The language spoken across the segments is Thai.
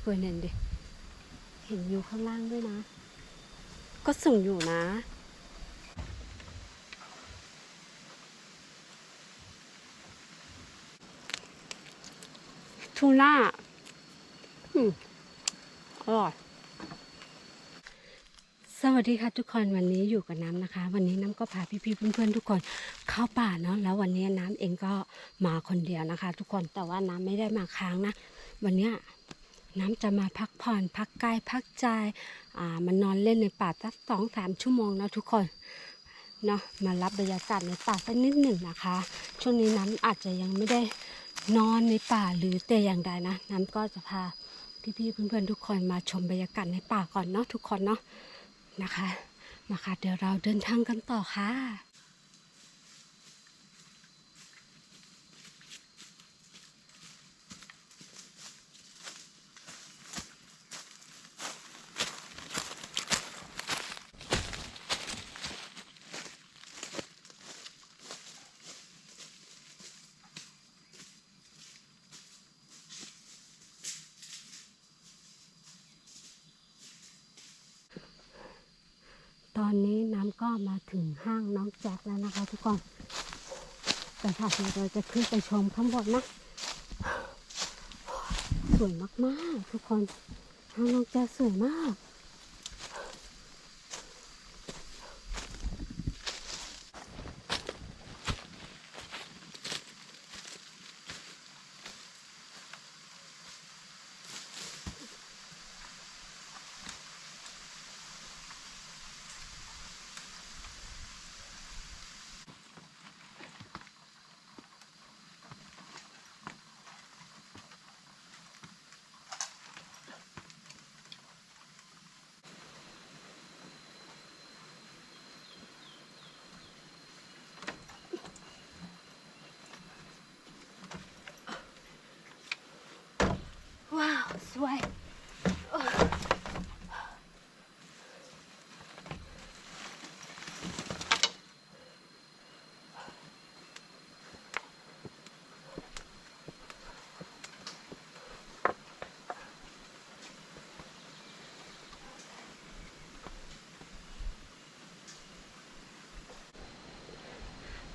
ทุกคนเห็นดิเห็นอยู่ข้างล่างด้วยนะ ก็สูงอยู่นะทูน่าอืมอร่อยสวัสดีค่ะทุกคนวันนี้อยู่กับน้ำนะคะ วันนี้น้ำก็พาพี่ๆเพื่อนๆทุกคนเข้าป่าเนาะแล้ววันนี้น้ำเองก็มาคนเดียวนะคะ ทุกคนแต่ว่าน้ำไม่ได้มาค้างนะ วันเนี้ย น้ำจะมาพักผ่อน พักกายพักใจอ่ามันนอนเล่นในป่าสักสองสามชั่วโมงนะทุกคนเนาะมารับบรรยากาศในป่าสักนิดหนึ่งนะคะ ช่วงนี้น้ำอาจจะยังไม่ได้นอนในป่าหรือแต่อย่างใดนะ น้ำก็จะพาพี่ๆเพื่อนๆทุกคนมาชมบรรยากาศในป่าก่อนเนาะทุกคนเนาะนะคะมาค่ะเดี๋ยวเราเดินทางกันต่อค่ะ ตอนนี้น้ำ ก็มาถึงห้างน้องแจ็คแล้วนะคะทุกคนแต่ค่ะเดี๋ยวเราจะขึ้นไปชมข้างบนนะ สวยมากๆ ทุกคนห้างน้องแจ็คสวยมาก สวย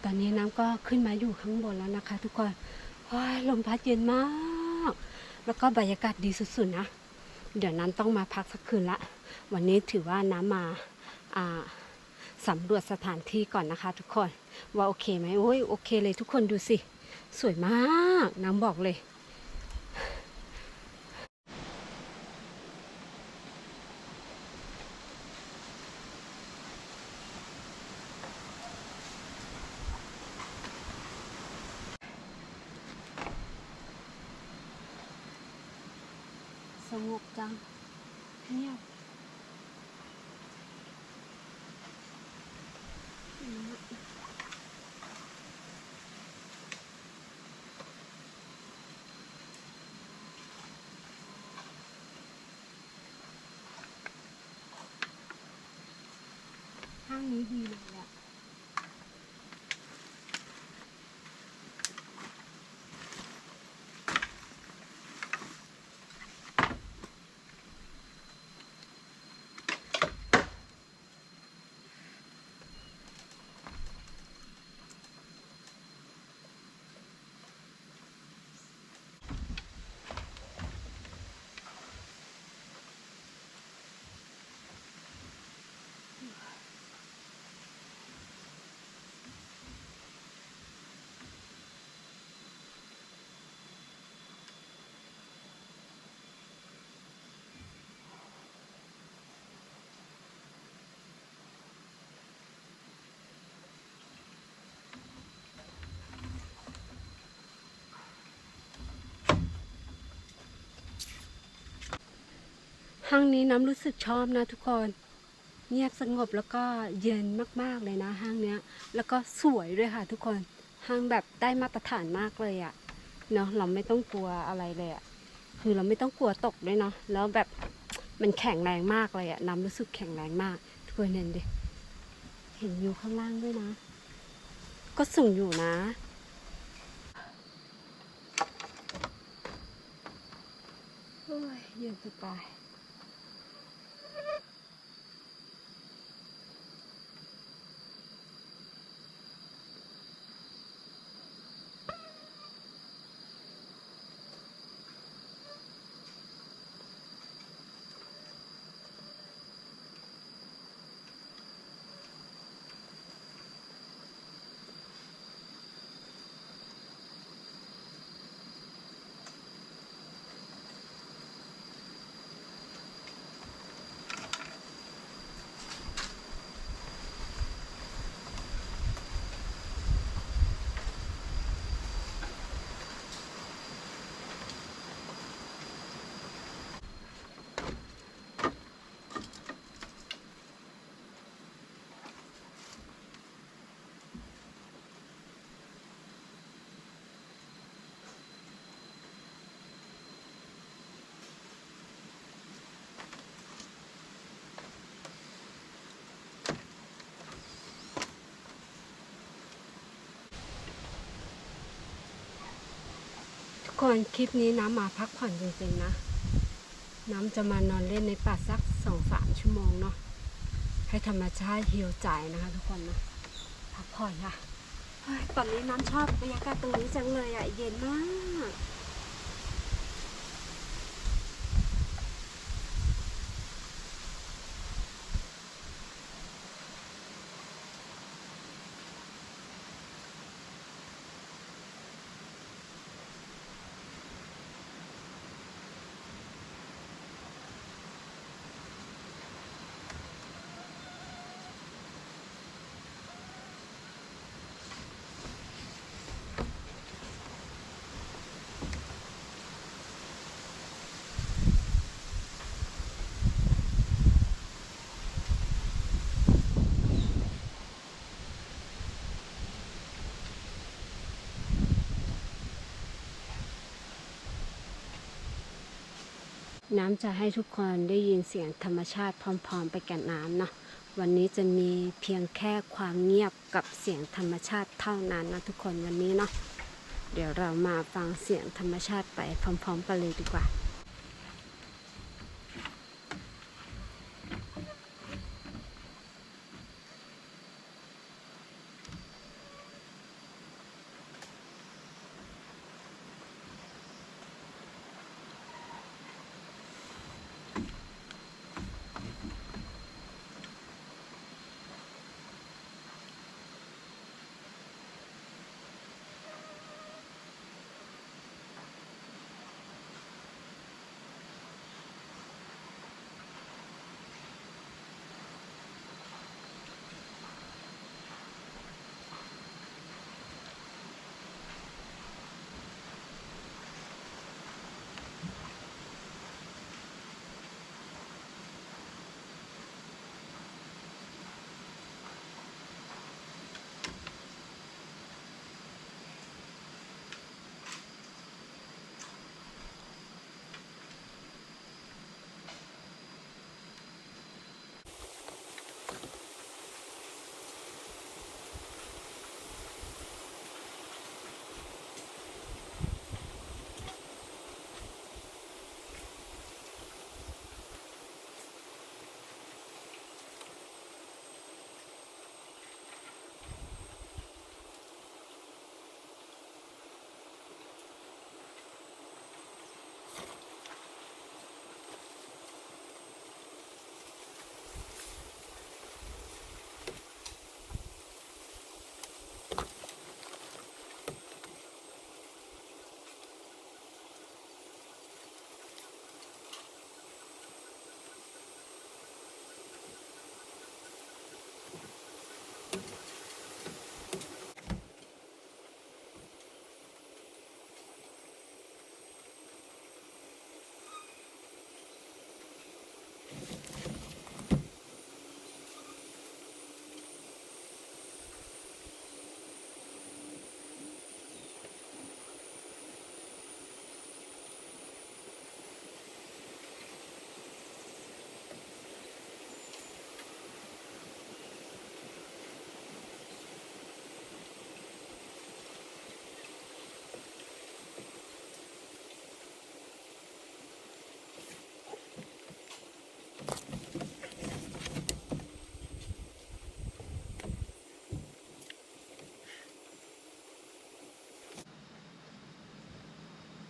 ตอนนี้น้ำก็ขึ้นมาอยู่ข้างบนแล้วนะคะ ทุกคนลมพัดเย็นมาก แล้วก็บรรยากาศดีสุดๆนะ เดี๋ยวน้นต้องมาพักสักคืนละ วันนี้ถือว่าน้ำมาาสำรวจสถานที่ก่อนนะคะ ทุกคน ว่าโอเคไหมโอ้ยโอเคเลยทุกคนดูสิ สวยมากน้ำบอกเลย ส ยังเงียบห้างนี้ดีเลยอะ ห้างนี้น้ำรู้สึกชอบนะทุกคน เงียบสงบแล้วก็เย็นมากๆเลยนะ ห้างเนี้ย แล้วก็สวยด้วยค่ะทุกคน ห้างแบบได้มาตรฐานมากเลยอะเนาะเราไม่ต้องกลัวอะไรเลยอะคือเราไม่ต้องกลัวตกด้วยเนาะแล้วแบบมันแข็งแรงมากเลยอะน้ำรู้สึกแข็งแรงมากทุกคนเห็นดิเห็นอยู่ข้างล่างด้วยนะ ก็สูงอยู่นะโอ้ยเย็นสบาย คนคลิปนี้น้ำมาพักผ่อนจริงๆนะ น้ำจะมานอนเล่นในป่าสักสองสามชั่วโมงเนาะให้ธรรมชาติเฮิวใจนะคะทุกคนนะพักผ่อนค่ะตอนนี้น้ำชอบบรรยากาศตรงนี้จังเลยอะเย็นมาก น้ำจะให้ทุกคนได้ยินเสียงธรรมชาติพร้อม ๆ ไปกับน้ำเนาะวันนี้จะมีเพียงแค่ความเงียบกับเสียงธรรมชาติเท่านั้นนะทุกคนวันนี้เนาะเดี๋ยวเรามาฟังเสียงธรรมชาติไปพร้อม ๆ กันเลยดีกว่า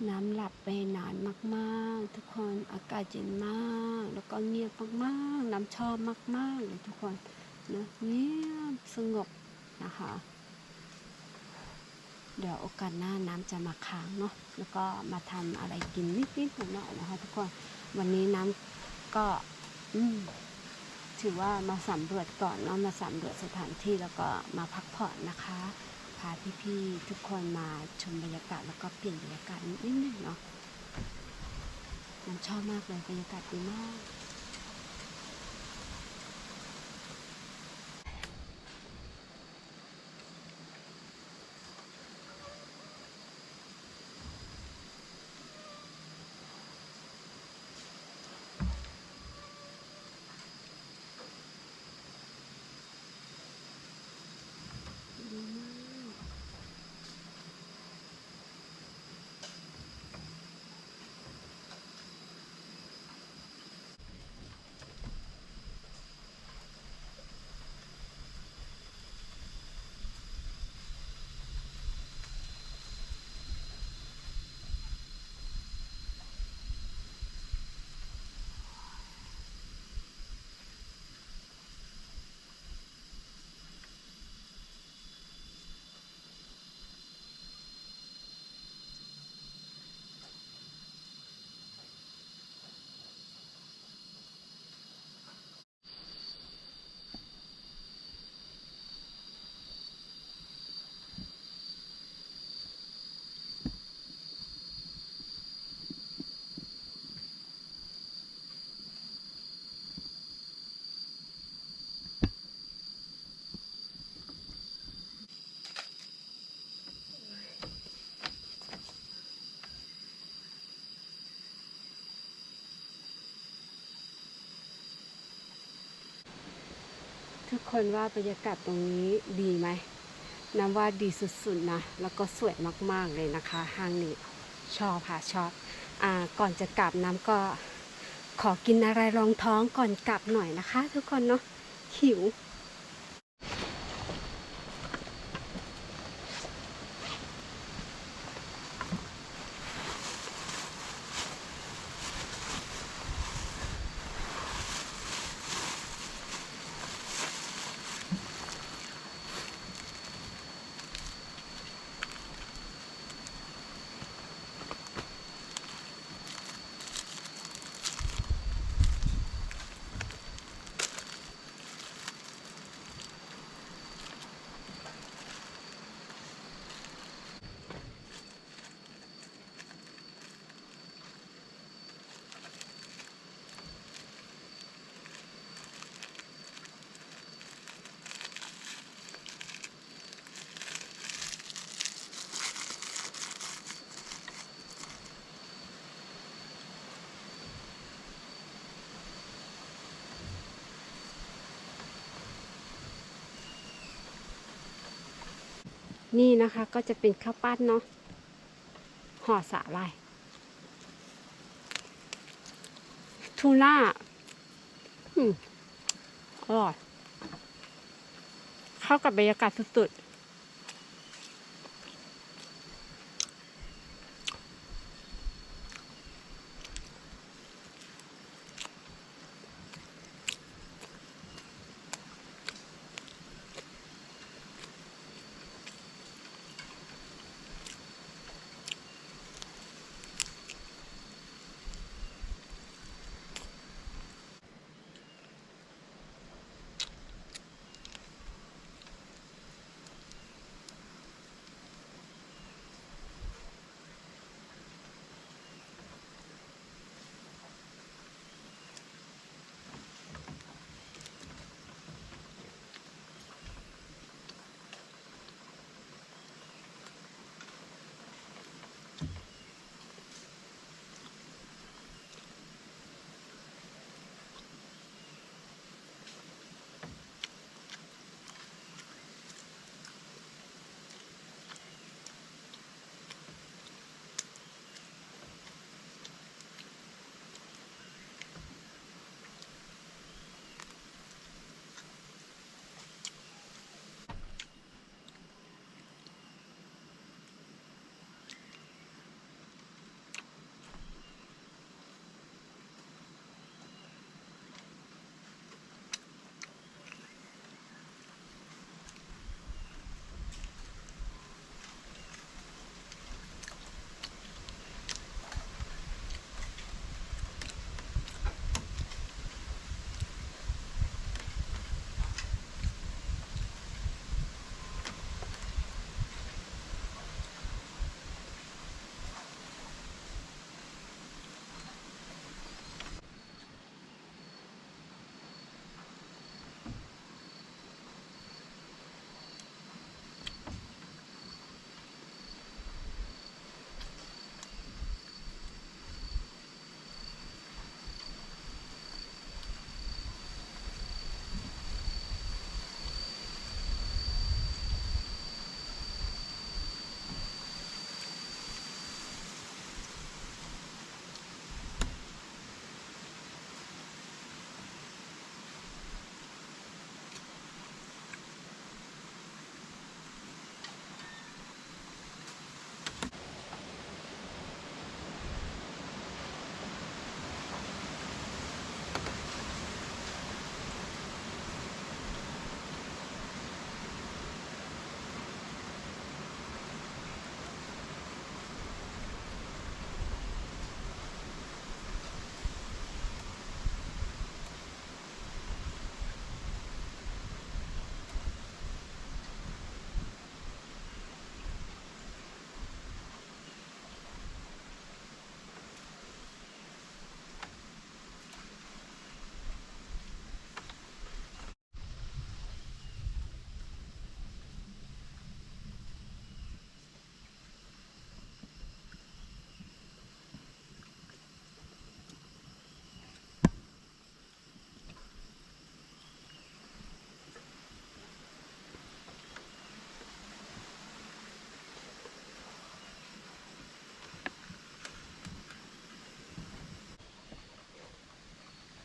น้ำหลับไปนานมากๆ ทุกคนอากาศเย็นมาก แล้วก็เงียบมากๆ น้ำชอบมากๆเลยทุกคนนะเงียบสงบนะคะ เดี๋ยวโอกาสหน้าน้ำจะมาค้างเนาะแล้วก็มาทำอะไรกินนิดๆหน่อยๆนะคะ ทุกคนวันนี้น้ำก็ถือว่ามาสำรวจก่อนเนาะมาสำรวจสถานที่แล้วก็มาพักผ่อนนะคะาพี่ๆทุกคนมาชมบรรยากาศแล้วก็เปลี่ยนบรรยากาศนิดนึงเนาะน้ำชอบมากเลยบรรยากาศดีมาก ดีมากทุก คนว่าบรรยากาศตรงนี้ดีไหมน้ำว่าดีสุดๆนะ แล้วก็สวยมากๆเลยนะคะ ห้างนี้ชอบค่ะชอบอ่าก่อนจะกลับน้ำก็ขอกินอะไรรองท้องก่อนกลับหน่อยนะคะ ทุกคนเนาะหิว นี่นะคะก็จะเป็นข้าวปั้นเนาะห่อสาลายทูน่าอืมอร่อยเข้ากับบรรยากาศสุด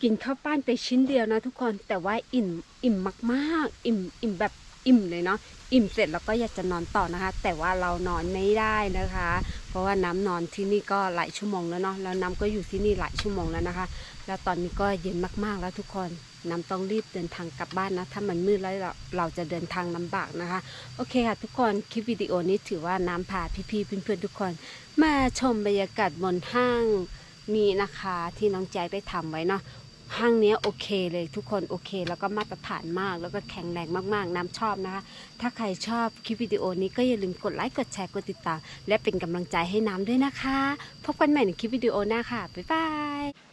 กินข้าวปั้นไปชิ้นเดียวนะทุกคนแต่ว่าอิ่มอิ่มมากๆ อิ่มอิ่มแบบอิ่มเลยเนาะอิ่มเสร็จแล้วก็อยากจะนอนต่อนะคะ แต่ว่าเรานอนไม่ได้นะคะ เพราะว่าน้ำนอนที่นี่ก็หลายชั่วโมงแล้วเนาะแล้วน้ำก็อยู่ที่นี่หลายชั่วโมงแล้วนะคะ แล้วตอนนี้ก็เย็นมากๆแล้วทุกคนน้ำต้องรีบเดินทางกลับบ้านนะ ถ้ามันมืดแล้วเราเราจะเดินทางลำบากนะคะ โอเคค่ะทุกคนคลิปวิดีโอนี้ถือว่าน้ำพาพี่ๆเพื่อนๆทุกคน มาชมบรรยากาศบนห้างนี้นะคะที่น้องใจได้ทำไว้เนาะ ห้างนี้โอเคเลยทุกคนโอเค แล้วก็มาตรฐานมาก แล้วก็แข็งแรงมากๆ น้ำชอบนะคะ ถ้าใครชอบคลิปวิดีโอนี้ก็อย่าลืมกดไลค์กดแชร์กดติดตาม และเป็นกำลังใจให้น้ำด้วยนะคะ พบกันใหม่ในคลิปวิดีโอหน้าค่ะบ๊ายบาย